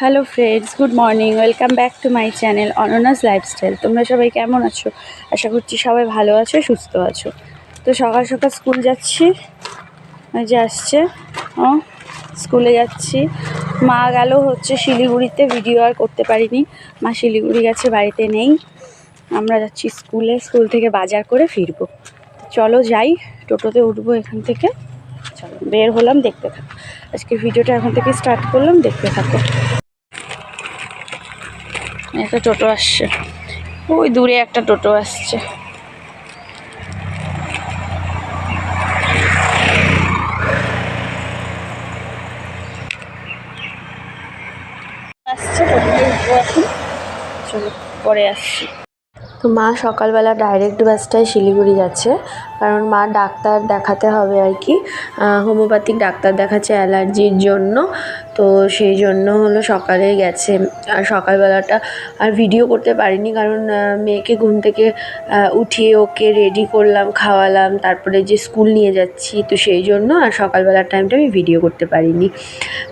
Hello friends good morning welcome back to my channel অননাস lifestyle তোমরা সবাই কেমন আছো? আশা করছি সবাই ভালো আছো, সুস্থ আছো। তো সকাল সকাল স্কুল যাচ্ছি। ওই যে আসছে। ও, স্কুলে যাচ্ছি। মা গেল হচ্ছে শিলিগুড়িতে, ভিডিও আর করতে পারিনি। মা শিলিগুড়ি গেছে, বাড়িতে নেই। আমরা যাচ্ছি স্কুলে, স্কুল থেকে বাজার করে ফিরবো। চলো যাই, টোটোতে উঠবো এখান থেকে। চলো, বের হলাম, দেখতে থাকো। আজকে ভিডিওটা এখন থেকে স্টার্ট করলাম, দেখতে থাকো। একটা টোটো আসছে। ওই দূরে একটা টোটো আসছে। আসছে চলো, পরে আসছি। তো মা সকালবেলা ডাইরেক্ট বাসটায় শিলিগুড়ি যাচ্ছে। কারণ মা ডাক্তার দেখাতে হবে আর কি। হোমিওপ্যাথিক ডাক্তার দেখাচ্ছে অ্যালার্জির জন্য। তো সেই জন্য হলো সকালে গেছে। আর সকালবেলাটা আর ভিডিও করতে পারিনি কারণ মেয়েকে ঘুম থেকে উঠিয়ে ওকে রেডি করলাম, খাওয়ালাম, তারপরে যে স্কুল নিয়ে যাচ্ছি, তো সেই জন্য আর সকালবেলার টাইমটা আমি ভিডিও করতে পারিনি।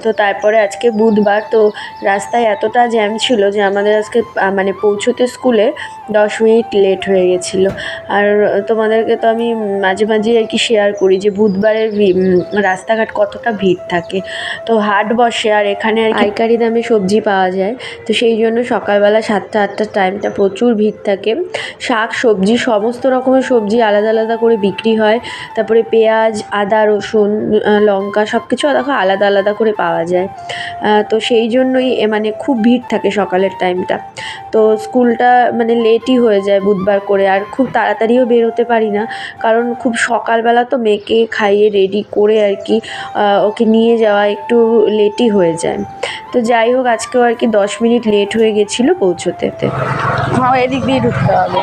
তো তারপরে আজকে বুধবার, তো রাস্তায় এতটা জ্যাম ছিল যে আমাদের আজকে মানে পৌঁছতে স্কুলে দশ মিনিট লেট হয়ে গেছিল। আর তোমাদেরকে তো আমি মাঝে মাঝে আর কি শেয়ার করি যে বুধবারের রাস্তাঘাট কতটা ভিড় থাকে। তো হাট বসে আর এখানে আর পাইকারি দামে সবজি পাওয়া যায়। তো সেই জন্য সকালবেলা সাতটা, আটটার টাইমটা প্রচুর ভিড় থাকে। শাক, সবজি, সমস্ত রকমের সবজি আলাদা আলাদা করে বিক্রি হয়। তারপরে পেঁয়াজ, আদা, রসুন লঙ্কা সব কিছু দেখো আলাদা আলাদা করে পাওয়া যায়। তো সেই জন্যই মানে খুব ভিড় থাকে সকালের টাইমটা তো স্কুলটা মানে লেটই হয়ে যায় বুধবার করে। আর খুব তাড়াতাড়িও বেরোতে পারি না। কারণ খুব সকালবেলা তো মেয়েকে খাইয়ে রেডি করে আর কি ওকে নিয়ে যাওয়া একটু লেটই হয়ে যায়। তো যাই হোক, আজকেও আর কি দশ মিনিট লেট হয়ে গেছিল পৌঁছোতে। এদিক দিয়ে ঢুকতে হবে।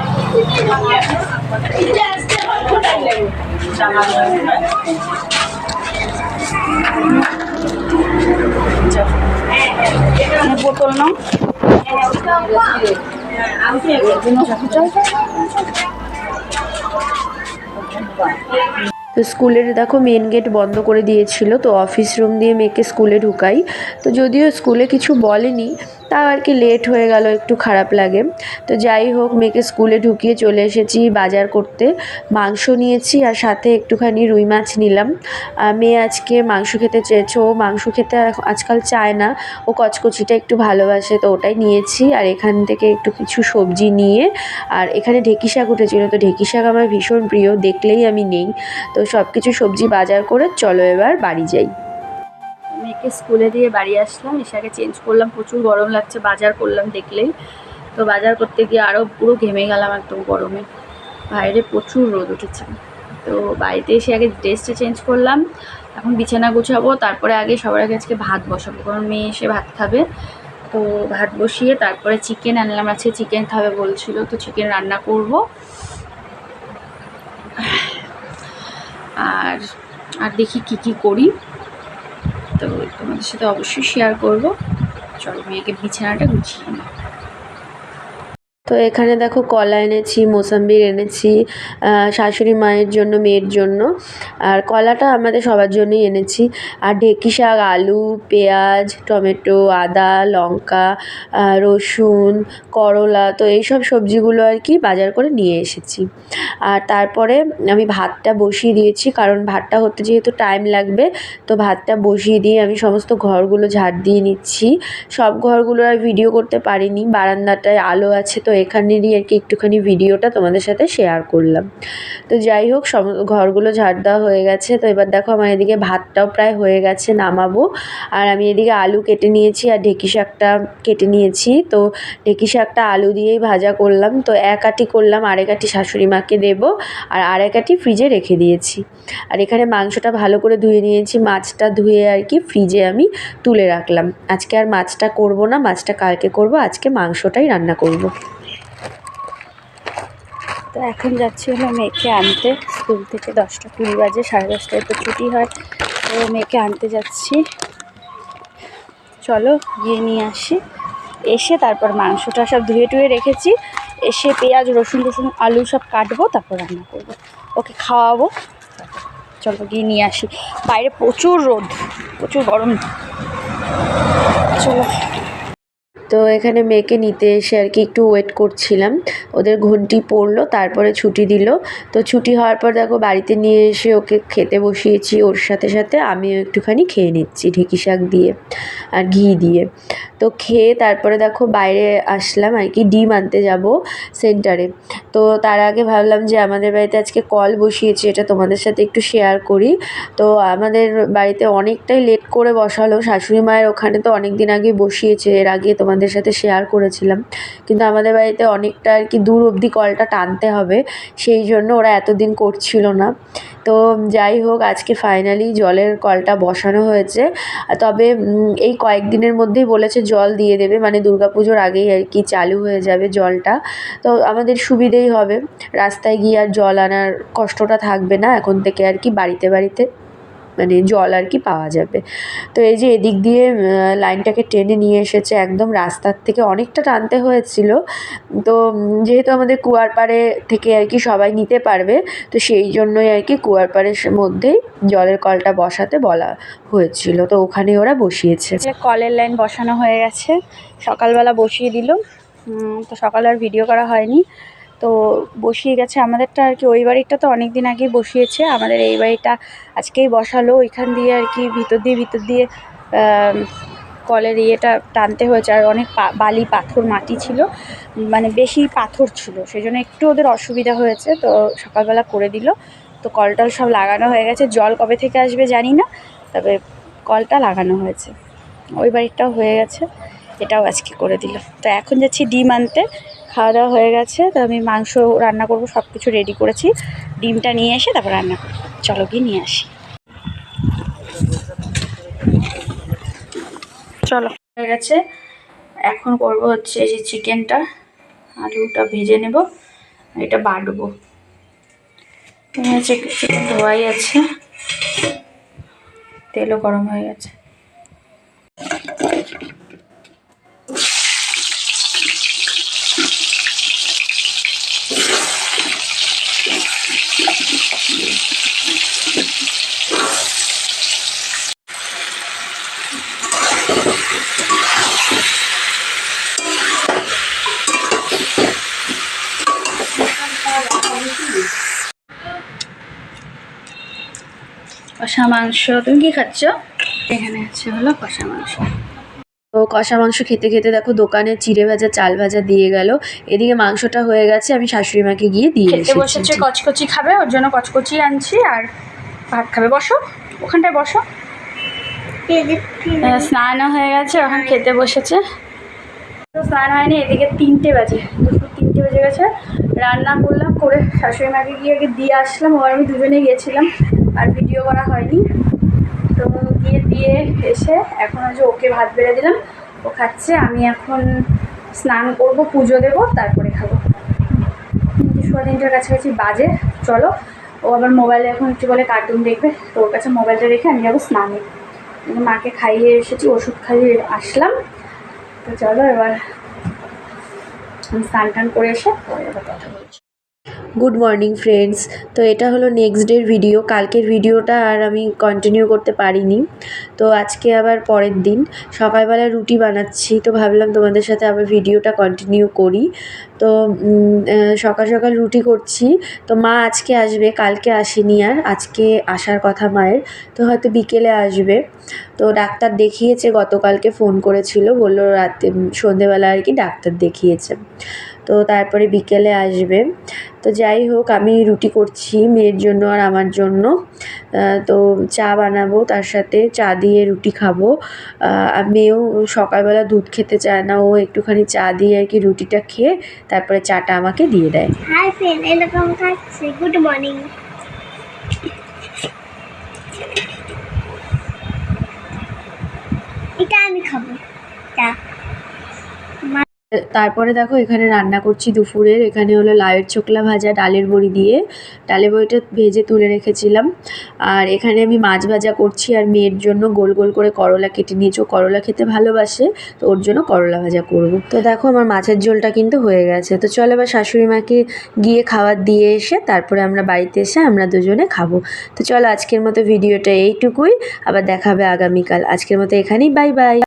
বোতল নাও। তো স্কুলের, দেখো মেন গেট বন্ধ করে দিয়েছিল, তো অফিস রুম দিয়ে মেয়েকে স্কুলে ঢুকাই। তো যদিও স্কুলে কিছু বলেনি তাও আর কি লেট হয়ে গেল, একটু খারাপ লাগে। তো যাই হোক, মেয়েকে স্কুলে ঢুকিয়ে চলে এসেছি বাজার করতে। মাংস নিয়েছি আর সাথে একটুখানি রুই মাছ নিলাম। মেয়ে আজকে মাংস খেতে চেয়েছে, ও মাংস খেতে আজকাল চায় না। ও কচকচিটা একটু ভালোবাসে, তো ওটাই নিয়েছি। আর এখান থেকে একটু কিছু সবজি নিয়ে, আর এখানে ঢেঁকি শাক উঠেছিল। তো ঢেঁকি শাক আমার ভীষণ প্রিয়, দেখলেই আমি নেই। তো সব কিছু সবজি বাজার করে চলো এবার বাড়ি যাই। মেয়েকে স্কুলে দিয়ে বাড়ি আসলাম এসে আগে চেঞ্জ করলাম, প্রচুর গরম লাগছে, বাজার করলাম দেখলেই। তো বাজার করতে গিয়ে আরও পুরো ঘেমে গেলাম একদম গরমে। বাইরে প্রচুর রোদ উঠেছে। তো বাড়িতে এসে আগে ড্রেসটা চেঞ্জ করলাম, এখন বিছানা গুছাবো, তারপরে আগে সবার আগে আজকে ভাত বসাবো, কারণ মেয়ে এসে ভাত খাবে। তো ভাত বসিয়ে তারপরে চিকেন আনলাম, আজকে চিকেন খাবে বলছিল, তো চিকেন রান্না করব। আর আর দেখি কি কি করি। তো তোমাদের সাথে অবশ্যই শেয়ার করব। চলো মেয়েকে বিছানাটা গুছিয়ে নিই। তো এখানে দেখো কলা এনেছি, মোসাম্বির এনেছি শাশুড়ি মায়ের জন্য, মেয়ের জন্য। আর কলাটা আমাদের সবার জন্যই এনেছি। আর ঢেঁকি শাক, আলু, পেঁয়াজ, টমেটো, আদা, লঙ্কা রসুন, করলা, তো এইসব সবজিগুলো আর কি বাজার করে নিয়ে এসেছি। আর তারপরে আমি ভাতটা বসিয়ে দিয়েছি, কারণ ভাতটা হতে যেহেতু টাইম লাগবে, তো ভাতটা বসিয়ে দিয়ে আমি সমস্ত ঘরগুলো ঝাড় দিয়ে নিচ্ছি। সব ঘরগুলো আর ভিডিও করতে পারিনি, বারান্দাটায় আলো আছে তো এখানেরই আর কি একটুখানি ভিডিওটা তোমাদের সাথে শেয়ার করলাম। তো যাই হোক, সম, ঘরগুলো ঝাড় দেওয়া হয়ে গেছে। তো এবার দেখো আমার এদিকে ভাতটাও প্রায় হয়ে গেছে, নামাবো। আর আমি এদিকে আলু কেটে নিয়েছি আর ঢেঁকি শাকটা কেটে নিয়েছি। তো ঢেঁকি শাকটা আলু দিয়েই ভাজা করলাম। তো এক আটি করলাম, আরেক আটি শাশুড়ি মাকে দেবো। আর আরেক আটি ফ্রিজে রেখে দিয়েছি। আর এখানে মাংসটা ভালো করে ধুয়ে নিয়েছি। মাছটা ধুয়ে আর কি ফ্রিজে আমি তুলে রাখলাম। আজকে আর মাছটা করব না, মাছটা কালকে করব, আজকে মাংসটাই রান্না করব। তো এখন যাচ্ছি হলো মেয়েকে আনতে। স্কুল থেকে দশটা কুড়ি বাজে, সাড়ে দশটায় তো ছুটি হয়। তো মেয়েকে আনতে যাচ্ছি। চলো গিয়ে নিয়ে আসি। এসে তারপর মাংসটা সব ধুয়ে টুয়ে রেখেছি। এসে পেঁয়াজ, রসুন, টসুন, আলু সব কাটবো, তারপর রান্না করব। ওকে খাওয়াবো। চলো গিয়ে নিয়ে আসি। বাইরে প্রচুর রোদ, প্রচুর গরম। চলো। তো এখানে মেয়েকে নিতে এসে আর কি একটু ওয়েট করছিলাম। ওদের ঘন্টি পড়ল, তারপরে ছুটি দিল। তো ছুটি হওয়ার পর দেখো বাড়িতে নিয়ে এসে ওকে খেতে বসিয়েছি, ওর সাথে সাথে আমিও একটুখানি খেয়ে নিচ্ছি ঢেঁকি শাক দিয়ে আর ঘি দিয়ে। তো খেয়ে তারপরে দেখো বাইরে আসলাম আর কি ডিম আনতে যাব সেন্টারে তো তার আগে ভাবলাম যে আমাদের বাড়িতে আজকে কল বসিয়েছি, এটা তোমাদের সাথে একটু শেয়ার করি। তো আমাদের বাড়িতে অনেকটাই লেট করে বসালো, শাশুড়ি মায়ের ওখানে তো অনেক দিন আগে বসিয়েছে, এর আগে তোমাদের সাথে শেয়ার করেছিলাম। কিন্তু আমাদের বাড়িতে অনেকটা আর কি দূর অবধি কলটা টানতে হবে। সেই জন্য ওরা এতদিন করছিল না। তো যাই হোক, আজকে ফাইনালি জলের কলটা বসানো হয়েছে। তবে এই কয়েকদিনের মধ্যেই বলেছে জল দিয়ে দেবে। মানে দুর্গাপুজোর আগেই আর কি চালু হয়ে যাবে জলটা। তো আমাদের সুবিধেই হবে। রাস্তায় গিয়ে আর জল আনার কষ্টটা থাকবে না এখন থেকে আর কি বাড়িতে বাড়িতে। মানে জল আর কি পাওয়া যাবে। তো এই যে এদিক দিয়ে লাইনটাকে টেনে নিয়ে এসেছে একদম রাস্তার থেকে। অনেকটা টানতে হয়েছিল। তো যেহেতু আমাদের কুয়ার পাড়ে থেকে আর কি সবাই নিতে পারবে, তো সেই জন্যই আর কি কুয়ার পাড়ের মধ্যেই জলের কলটা বসাতে বলা হয়েছিল। তো ওখানে ওরা বসিয়েছে। কলের লাইন বসানো হয়ে গেছে। সকালবেলা বসিয়ে দিল। তো সকালে আর ভিডিও করা হয়নি। তো বসিয়ে গেছে আমাদেরটা আর কি। ওই বাড়িটা তো অনেক দিন আগেই বসিয়েছে। আমাদের এই বাড়িটা আজকেই বসালো। ওইখান দিয়ে আর কি ভিতর দিয়ে ভিতর দিয়ে কলের ইয়েটা টানতে হয়েছে। আর অনেক বালি, পাথর, মাটি ছিল। মানে বেশি পাথর ছিল। সেই জন্য একটু ওদের অসুবিধা হয়েছে। তো সকালবেলা করে দিল। তো কলটল সব লাগানো হয়ে গেছে। জল কবে থেকে আসবে জানি না। তবে কলটা লাগানো হয়েছে। ওই বাড়িটাও হয়ে গেছে। এটাও আজকে করে দিল। তো এখন যাচ্ছি ডিম আনতে। খাওয়া দাওয়া হয়ে গেছে, তো আমি মাংস রান্না করব সব কিছু রেডি করেছি। ডিমটা নিয়ে এসে তারপর রান্না করব। চলো গিয়ে নিয়ে আসি। চলো। হয়ে গেছে। এখন করব হচ্ছে যে চিকেনটা আলুটা ভেজে নেব, এটা বাটবো। চিকেন ধোয়াই আছে। তেলও গরম হয়ে গেছে। কষা মাংস। তুমি কি খাচ্ছ? এখানে আছে হলো কষা মাংস। তো কষা মাংস খেতে খেতে দেখো দোকানে চিড়ে ভাজা চাল ভাজা দিয়ে গেল। এদিকে মাংসটা হয়ে গেছে আমি শাশুড়ি মাকে গিয়ে দিয়ে খেতে বসেছে কচকচি খাবে ওর জন্য কচকচি আনছি আর ভাত খাবে। বসো ওখানটায় বসো। স্নানও হয়ে গেছে এখন খেতে বসেছে। তো স্নান হয়নি এদিকে তিনটে বাজে। দুপুর তিনটে বেজে গেছে। রান্না করলাম করে শাশুড়ি মাকে গিয়ে আগে দিয়ে আসলাম। ও আমি দুজনে গিয়েছিলাম আর ভিডিও করা হয়নি। তো গিয়ে দিয়ে এসে এখন হচ্ছে ওকে ভাত বেড়ে দিলাম, ও খাচ্ছে, আমি এখন স্নান করব, পুজো দেবো, তারপরে খাব। সোয়া তিনটের কাছাকাছি বাজে, চলো। ও আবার মোবাইলে এখন একটু বলে কার্টুন দেখবে, তো ওর কাছে মোবাইলটা রেখে আমি যাব স্নানে। মাকে খাইয়ে এসেছি, ওষুধ খাইয়ে আসলাম। তো চলো এবার স্নান টান করে এসে পরে আবার কথা বলছি। গুড মর্নিং ফ্রেন্ডস তো এটা হলো নেক্সট ডের ভিডিও কালকের ভিডিওটা আর আমি কন্টিনিউ করতে পারিনি। তো আজকে আবার পরের দিন। সকালবেলা রুটি বানাচ্ছি, তো ভাবলাম তোমাদের সাথে আবার ভিডিওটা কন্টিনিউ করি। তো সকাল সকাল রুটি করছি। তো মা আজকে আসবে, কালকে আসেনি আর। আজকে আসার কথা মায়ের। তো হয়তো বিকেলে আসবে। তো ডাক্তার দেখিয়েছে, গতকালকে ফোন করেছিল, বলল রাতে সন্ধেবেলা আর কি ডাক্তার দেখিয়েছে। তো তারপরে বিকেলে আসবে। তো যাই হোক, আমি রুটি করছি মেয়ের জন্য আর আমার জন্য। তো চা বানাবো, তার সাথে চা দিয়ে রুটি খাব। মেয়েও সকালবেলা দুধ খেতে চায় না, ও একটুখানি চা দিয়ে আর কি রুটিটা খেয়ে তারপরে চাটা আমাকে দিয়ে দেয়। হাই ফ্রেন্ড এরকম থাকছে গুড মর্নিং এটা আমি খাব। চা তারপরে দেখো এখানে রান্না করছি দুপুরের। এখানে হলো লাউয়ের চোকলা ভাজা, ডালের বড়ি দিয়ে। ডালের বড়িটা ভেজে তুলে রেখেছিলাম। আর এখানে আমি মাছ ভাজা করছি আর মেয়ের জন্য গোল গোল করে করলা কেটে নিয়েছি। ও করলা খেতে ভালোবাসে, তো ওর জন্য করলা ভাজা করব। তো দেখো আমার মাছের ঝোলটা কিন্তু হয়ে গেছে। তো চলো এবার শাশুড়ি মাকে গিয়ে খাবার দিয়ে এসে তারপরে আমরা বাড়িতে এসে আমরা দুজনে খাব। তো চলো আজকের মতো ভিডিওটা এইটুকুই। আবার দেখাবে আগামীকাল। আজকের মতো এখানেই বাই বাই।